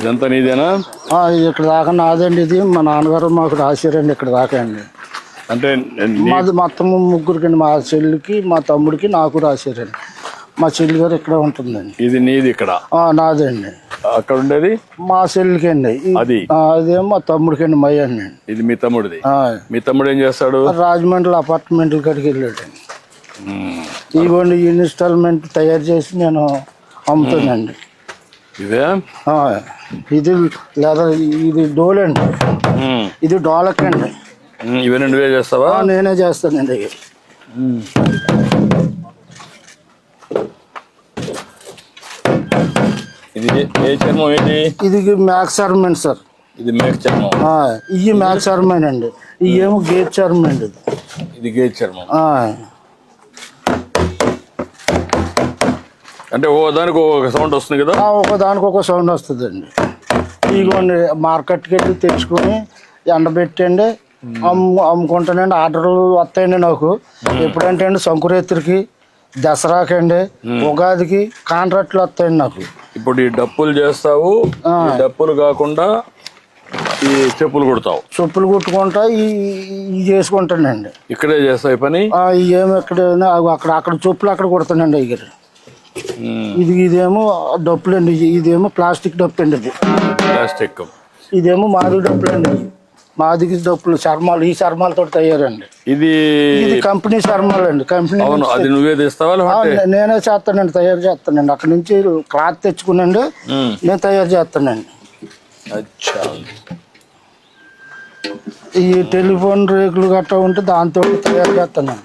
ఇదంతా నీదేనా? ఇది ఇక్కడ దాకా నాదండి ఇది. మా నాన్నగారు మాకు రాశారండి ఇక్కడ దాకా అండి. అంటే మాది మొత్తం ముగ్గురికి మా చెల్లికి మా తమ్ముడికి నాకు రాశారండి. మా చెల్లి గారు ఇక్కడ ఉంటుందండి. ఇది నీది ఇక్కడ? నాదండి. అక్కడ ఉండేది మా చెల్లికి అండి అది? అదేమో మా తమ్ముడికి అండి మయ్య అండి ఇది మీ తమ్ముడిది? మీ తమ్ముడు ఏం చేస్తాడు? రాజమండ్రి అపార్ట్మెంట్ల కాడికి వెళ్ళాడండి. ఉమ్. ఇవ్వండి ఇన్స్టాల్మెంట్ తయారు చేసి నేను అమ్ముతానండి. ఇదే? ఆ, ఇది లేదా ఇది డోల్ అండి. ఇది డోలక్ అండి. ఇవన్నీ నువ్వే చేస్తావా? నేనే చేస్తానండి ఇవి. ఇది ఏ చర్మం ఏంటి? ఇది మ్యాక్స్ అర్మెంట్ సార్. ఇది మేక చర్మం. ఆ, ఇవి మ్యాక్స్ అర్మెంట్ అండి. ఇవి ఏమో గేట్ చర్మం అండి ఇది. ఇది గేజ్ చర్మం. అంటే ఓ దానికి ఒక సౌండ్ వస్తుంది కదా? ఒక దానికి ఒక సౌండ్ వస్తుందండి. ఇదిగోండి మార్కెట్కి వెళ్ళి తెచ్చుకొని ఎండబెట్టండి అమ్ము అమ్ముకుంటానండి. ఆర్డర్లు వస్తాయండి నాకు. ఎప్పుడంటే అండి సంకురేత్రికి దసరాకండి ఉగాదికి కాంట్రాక్ట్లు వస్తాయండి నాకు. ఇప్పుడు ఈ డప్పులు చేస్తావు డప్పులు కాకుండా ఈ చెప్పులు కుడతావు. చెప్పులు కుట్టుకుంటా ఈ చేసుకుంటానండి. ఇక్కడే చేస్తావు పని? ఏమో ఇక్కడ అక్కడ అక్కడ చెప్పులు అక్కడ కుడతానండి ఇక ఉమ్, ఇది ఇదేమో డప్పులు అండి. ఇదేమో ప్లాస్టిక్ డప్పు అండి ఇది. ప్లాస్టిక్. ఇదేమో మాది డప్పులు అండి. మాదికి డప్పులు చర్మాలు ఈ చర్మాలతో తయారండి. ఇది ఇది కంపెనీ చర్మాలు అండి. కంపెనీ అవును అది నువ్వే తీస్తావా నేనే చేస్తానండి తయారు చేస్తానండి. అక్కడ నుంచి క్లాత్ తెచ్చుకునండి ఉమ్, నేను తయారు చేస్తానండి. అచ్చా. ఈ టెలిఫోన్ రేకులు గట్రా ఉంటే దాంతో తయారు చేస్తానండి.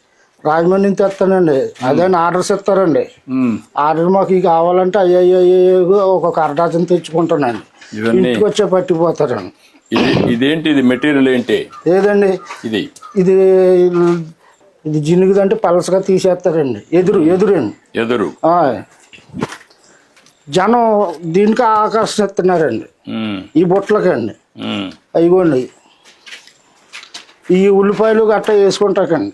రాజమండ్రి నుంచి తెస్తానండి. అదే ఆర్డర్స్ ఇస్తారండి. ఆర్డర్ మాకు ఇవి కావాలంటే అయ్యో ఒక అరడాచం తెచ్చుకుంటానండి. ఇంటికి వచ్చే పట్టిపోతారండి ఇది ఇదేంటి? ఇది మెటీరియల్ ఏంటి? లేదండి ఇది. ఇది ఇది జినుగుదంటే పలసగా తీసేస్తారండి. ఎదురు ఎదురండి. ఎదురు. జనం దీనికి ఆకర్షిస్తున్నారండి. ఈ బుట్టలకండి ఉమ్. అయిగోండి ఈ ఉల్లిపాయలు గట్ట వేసుకుంటాకండి.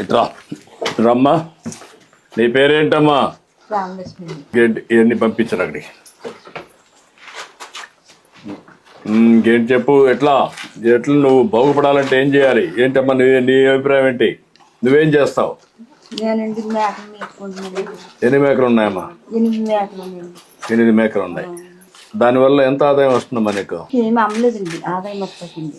ఇట్రా. రమ్మా. నీ పేరేంటమ్మా? గేట్ ఇవన్నీ పంపించరు అక్కడికి? ఇంకేంటి చెప్పు ఎట్లా? ఎట్లా నువ్వు బాగుపడాలంటే ఏం చేయాలి? ఏంటమ్మా నీ నీ అభిప్రాయం ఏంటి? నువ్వేం చేస్తావు? ఎన్ని మేకలు ఉన్నాయమ్మా? ఎనిమిది మేకలు ఉన్నాయి. దానివల్ల ఎంత ఆదాయం వస్తుందమ్మా నీకు? ఆదాయం వస్తుంది.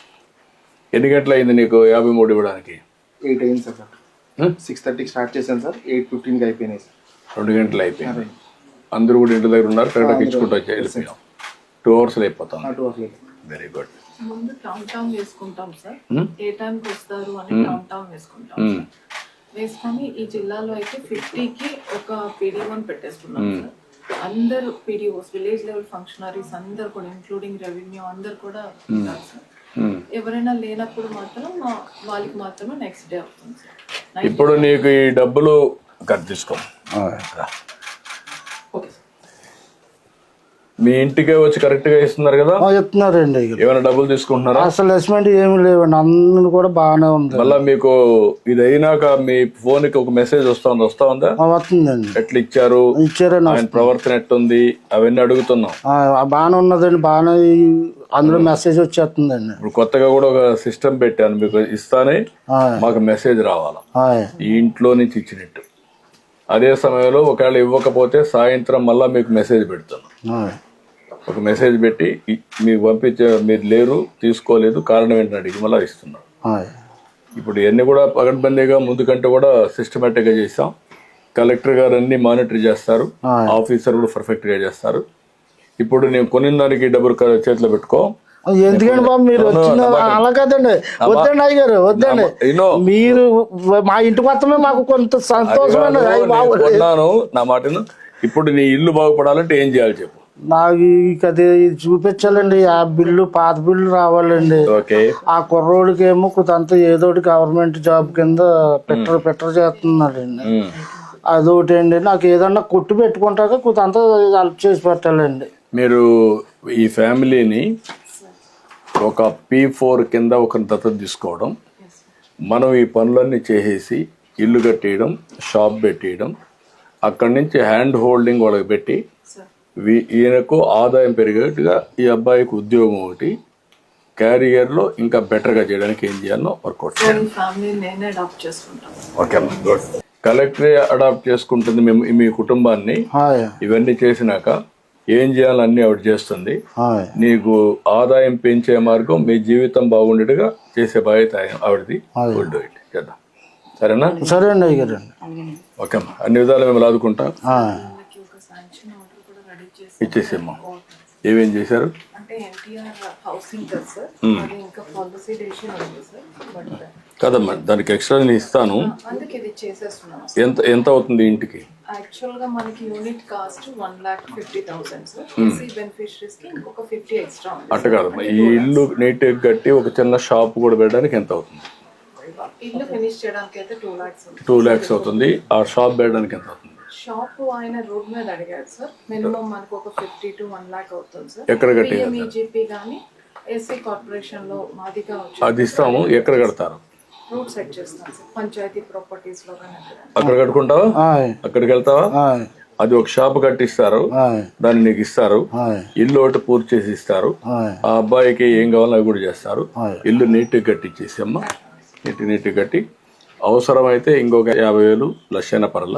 ఎన్ని గంటలు అయింది నీకు యాభై మూడు ఇవ్వడానికి? ఎయిట్ అయింది సార్? సిక్స్ థర్టీకి స్టార్ట్ చేశాను సార్. ఎయిట్ ఫిఫ్టీన్కి అయిపోయినాయి సార్. రెండు గంటలు అయిపోయింది. అందరూ కూడా ఇంటి దగ్గర ఉన్నారు కరెక్ట్గా ఇచ్చుకుంటూ వచ్చి వెళ్ళిపోయాం. టూ అవర్స్లో అయిపోతాం. టూ అవర్స్ వెరీ గుడ్ ముందు కౌంట్ డౌన్ వేసుకుంటాం సార్. Hmm? ఏ టైంకి వస్తారు అని కౌంట్ డౌన్ వేసుకుంటాం సార్. వేసుకొని ఈ జిల్లాలో అయితే ఫిఫ్టీకి ఒక పీడీ వన్ పెట్టేసుకున్నాం సార్. అందరు పీడీఓస్ విలేజ్ లెవెల్ ఫంక్షనరీస్ అందరు కూడా ఇంక్లూడింగ్ రెవెన్యూ అందరు కూడా సార్. ఎవరైనా లేనప్పుడు మాత్రం మా- వాళ్ళకి మాత్రమే నెక్స్ట్ డే అవుతుంది ఇప్పుడు నీకు ఈ డబ్బులు కట్ తీసుకో రా. ఓకే సార్ మీ ఇంటికే వచ్చి కరెక్ట్గా ఇస్తున్నారు కదా? చెప్తున్నారండి. ఏమైనా డబ్బులు తీసుకుంటున్నారా? అసలు అసెస్మెంట్ ఏమి లేవండి. అందరూ కూడా బాగానే ఉంది. మళ్ళా మీకు ఇది అయినాక మీ ఫోన్కి ఒక మెసేజ్ వస్తా ఉంది? వస్తా ఉందా వస్తుందండి. ఎట్లా ఇచ్చారు? ఇచ్చారండి ప్రవర్తన ఎట్టుంది? అవన్నీ అడుగుతున్నాం. బాగానే ఉన్నదండి బాగానే అందులో మెసేజ్ వచ్చేస్తుందండి. ఇప్పుడు కొత్తగా కూడా ఒక సిస్టమ్ పెట్టాను మీకు ఇస్తానే మాకు మెసేజ్ రావాలా? ఈ ఇంట్లో నుంచి ఇచ్చినట్టు. అదే సమయంలో ఒకవేళ ఇవ్వకపోతే సాయంత్రం మళ్ళా మీకు మెసేజ్ పెడుతున్నాం. ఆ, ఒక మెసేజ్ పెట్టి మీకు పంపించే మీరు లేరు తీసుకోలేదు కారణం ఏంటని అడిగి మళ్ళీ ఇస్తున్నాం ఆ, ఇప్పుడు ఇవన్నీ కూడా పగడ్బందీగా ముందు కంటే కూడా సిస్టమేటిక్గా చేసాం కలెక్టర్ గారు అన్ని మానిటర్ చేస్తారు. ఆఫీసర్ కూడా పర్ఫెక్ట్గా చేస్తారు. ఇప్పుడు నేను కొనిన దానికి డబ్బులు చేతిలో పెట్టుకో. ఎందుకండి బాబు మీరు వచ్చిన అలా కదండి. వద్దండి వద్దండి. మీరు మా ఇంటి మొత్తమే మాకు కొంత సంతోషమైన నా మాటను. ఇప్పుడు నీ ఇల్లు బాగుపడాలంటే ఏం చేయాలి చెప్పు. నాకు ఇక అది చూపించాలండి. ఆ బిల్లు పాత బిల్లు రావాలండి. ఓకే. ఆ కుర్రోడికి ఏమో కొంత ఏదో ఒకటి గవర్నమెంట్ జాబ్ కింద పెట్టరు పెట్టరు చేస్తున్నాడండి. అదొకటి అండి నాకు ఏదన్నా కొట్టు పెట్టుకుంటాక కొంత హెల్ప్ చేసి పెట్టాలండి. మీరు ఈ ఫ్యామిలీని ఒక పీ ఫోర్ కింద ఒక దత్తత తీసుకోవడం మనం ఈ పనులన్నీ చేసేసి ఇల్లు కట్టేయడం షాప్ పెట్టేయడం అక్కడి నుంచి హ్యాండ్ హోల్డింగ్ వాళ్ళకి పెట్టి ఈయనకు ఆదాయం పెరిగేట్టుగా ఈ అబ్బాయికి ఉద్యోగం ఒకటి క్యారియర్లో ఇంకా బెటర్గా చేయడానికి ఏం చేయాలో. Workout okay good. కలెక్టరే అడాప్ట్ చేసుకుంటుంది మేము మీ కుటుంబాన్ని. ఇవన్నీ చేసినాక ఏం చేయాలన్నీ ఆవిడ చేస్తుంది. నీకు ఆదాయం పెంచే మార్గం మీ జీవితం బాగుండేట్టుగా చేసే బాధ్యత ఆవిడది. గుడ్ ఇట్ చేద్దాం. సరేనా? సరే అండి ఓకే అమ్మా అన్ని విధాలు మేము లాదుకుంటాం వాళ్ళకి ఒక శాంక్షన్ ఆర్డర్ కూడా రెడీ చేసి ఇచ్చేసేమ్మా. ఏమేం చేశారు? కదమ్మా దానికి ఎక్స్ట్రా నేను ఇస్తాను. ఎంత ఎంత అవుతుంది ఇంటికి? యాక్చువల్గా మనకి unit cost one lakh fifty thousand sir. SC బెనిఫిషరీస్కి ఇంకొక ఫిఫ్టీ ఎక్స్ట్రా ఉంది అట్ట కాదమ్మా ఈ ఇల్లు నీట్గా కట్టి ఒక చిన్న షాప్ కూడా పెట్టడానికి ఎంత అవుతుంది? ఇల్లు ఫినిష్ చేయడానికి అయితే టూ లాక్స్ టూ ల్యాక్స్ అవుతుంది. ఆ షాప్ పెట్టడానికి ఎంత అవుతుంది? షాప్ ఆయన రోడ్ మీద అడిగారు సార్. మినిమం మనకు ఒక ఫిఫ్టీ టు వన్ లాక్ అవుతుంది సార్. ఎక్కడ కానీ ఎస్సీ కార్పొరేషన్లో మాదిగా అది ఇస్తాము. ఎక్కడ కడతారు? రూట్ సెట్ చేస్తాం సార్. పంచాయతీ ప్రాపర్టీస్లో కానీ అక్కడ కట్టుకుంటావా? అక్కడికి వెళ్తావా? అది ఒక షాప్ కట్టిస్తారు. దాన్ని నీకు ఇస్తారు. ఇల్లు ఒకటి పూర్తి చేసి ఇస్తారు. ఆ అబ్బాయికి ఏం కావాలో అవి కూడా చేస్తారు. ఇల్లు నీట్గా కట్టించేసి అమ్మ. నీట్ నీట్గా కట్టి. అవసరమైతే ఇంకొక యాభై వేలు లక్షైన పరల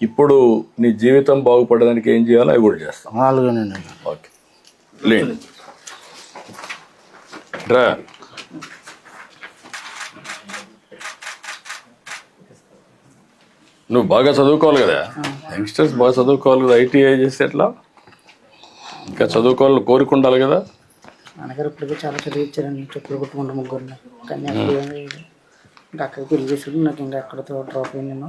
ఇప్పుడు నీ జీవితం బాగుపడడానికి ఏం చేయాలో అవి కూడా చేస్తాం. అలాగేనండి ఓకే. లేండి రా. నువ్వు బాగా చదువుకోవాలి కదా? యంగ్స్టర్స్ బాగా చదువుకోవాలి కదా? ఐటీఐ చేస్తే ఎట్లా? ఇంకా చదువుకోవాలని కోరిక ఉండాలి కదా? నాన్నగారు ఇప్పటికే చాలా చదివించారండి చెప్పులు కొట్టుకుంటూ ముగ్గురిని. కానీ ఇంకా అక్కడికి పెళ్ళి చేసుకుని నాకు ఇంకా అక్కడతో డ్రాప్ నేను.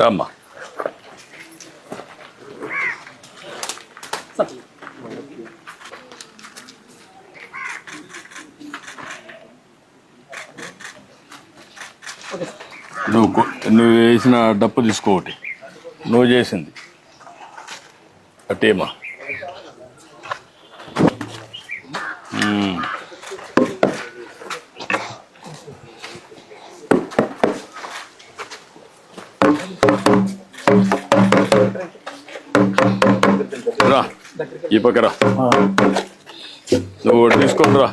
రామ్మా. నువ్వు నువ్వు వేసిన డప్పు తీసుకో ఒకటి. నువ్వు చేసింది. అట్టేమా? ఈ పక్కరా నువ్వు తీసుకుంటురా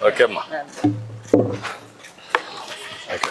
ఓకే అమ్మా okay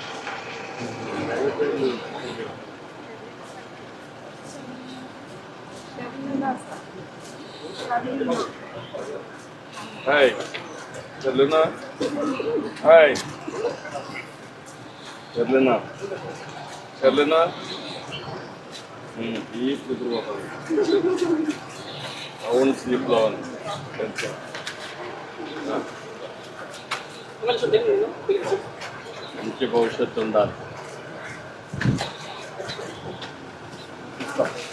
Hey, Selena. Hey, Selena. Selena. И другого. А он слеплен. Да. Тебе вообще тундар. ですか